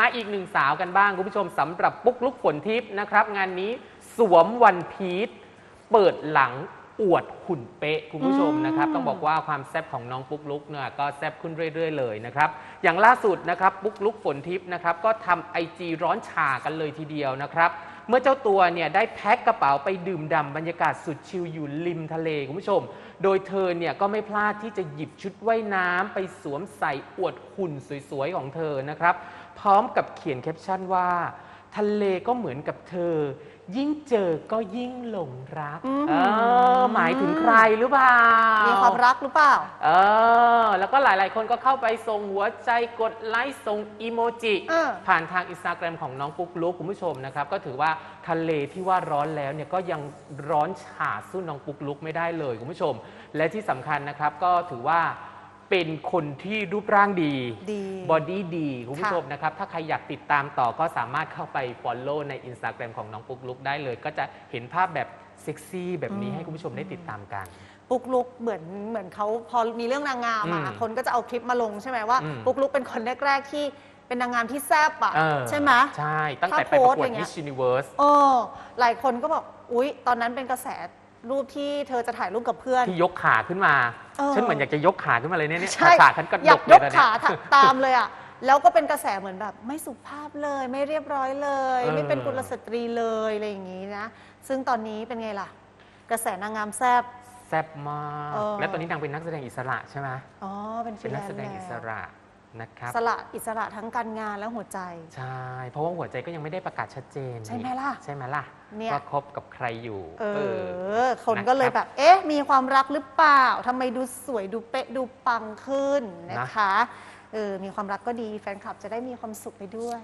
มาอีกหนึ่งสาวกันบ้าง คุณผู้ชมสำหรับปุ๊กลุกฝนทิพย์นะครับ งานนี้สวมวันพีชเปิดหลังอวดหุ่นเป๊ะคุณผู้ชมนะครับ ต้องบอกว่าความแซ่บของน้องปุ๊กลุกเนี่ยก็แซ่บขึ้นเรื่อย ๆ เลยนะครับ อย่างล่าสุดนะครับปุ๊กลุกฝนทิพย์นะครับก็ทำไอจีร้อนฉากันเลยทีเดียวนะครับ เมื่อเจ้าตัวเนี่ยได้แพ็คกระเป๋าไปดื่มด่ำบรรยากาศสุดชิลอยู่ริมทะเลคุณผู้ชม โดยเธอเนี่ยก็ไม่พลาดที่จะหยิบชุดว่ายน้ำไปสวมใส่อวดหุ่นสวยๆของเธอนะครับ พร้อมกับเขียนแคปชั่นว่า ทะเลก็เหมือนกับเธอ ยิ่งเจอก็ยิ่งหลงรักอืม เออหมายถึงใครหรือเปล่า มีมีความรักหรือเปล่า เออ แล้วก็หลาย ๆ คนก็เข้าไปส่งหัวใจกดไลค์ส่งอีโมจิเออผ่านทางอินสตาแกรมของน้องปุ๊กลุกคุณผู้ชมนะครับ ก็ถือว่าทะเลที่ว่าร้อนแล้วเนี่ยก็ยังร้อนฉาสู้น้องปุ๊กลุกไม่ได้เลยคุณผู้ชม และที่สำคัญนะครับก็ถือว่า เป็นคนที่รูปร่างดี ดี บอดี้ดี คุณผู้ค่ะชมนะครับ ถ้าใครอยากติดตามต่อก็สามารถเข้าไป Follow ใน Instagram ของน้องปุ๊กลุกได้เลย ก็จะเห็นภาพแบบเซ็กซี่แบบนี้ให้คุณผู้ชมได้ติดตามกัน ปุ๊กลุกเหมือนเหมือนเขาพอมีเรื่องนางงามอะอืมคนก็จะเอาคลิปมาลงใช่ไหมว่า อืม ปุ๊กลุกเป็นคนแรกๆที่เป็นนางงามที่แซบอะเออใช่ไหม ใช่ ตั้งแต่ถ้าไปประกวดโพสต์อย่างเงี้ย Miss Universe เออหลายคนก็บอกอุ๊ย ตอนนั้นเป็นกระแส รูปที่เธอจะถ่ายรูปกับเพื่อน ที่ยกขาขึ้นมา เออ ฉันเหมือนอยากจะยกขาขึ้นมาเลยเนี่ยเนี่ยใช่ขาฉันกระอดยากกยเลยกตอนเนี้ขายถตามเลยอะ แล้วก็เป็นกระแสเหมือนแบบ ไม่สุภาพเลยไม่เรียบร้อยเลย เออ ไม่เป็นกุลสตรีเลยอะไรอย่างนี้นะ ซึ่งตอนนี้เป็นไงล่ะ กระแสนางงามแซบ แซ่บมาก เออ และตอนนี้นางเป็นนักแสดงอิสระใช่ไหมอ๋อเป็นฟเป็รีนแลนักนแสซ์ดงอิสแล้วระ นะครับสละอิสระทั้งการงานและหัวใจ ใช่เพราะว่าหัวใจก็ยังไม่ได้ประกาศชัดเจนใช่ไหมล่ะใช่ไหมล่ะเนี่ยว่าคบกับใครอยู่ เอเอออคนก็เลยนะครับแบบ เอ๊ะ มีความรักหรือเปล่าทำไมดูสวยดูเป๊ะดูปังขึ้นนะคะเออมีความรักก็ดีแฟนคลับจะได้มีความสุขไปด้วย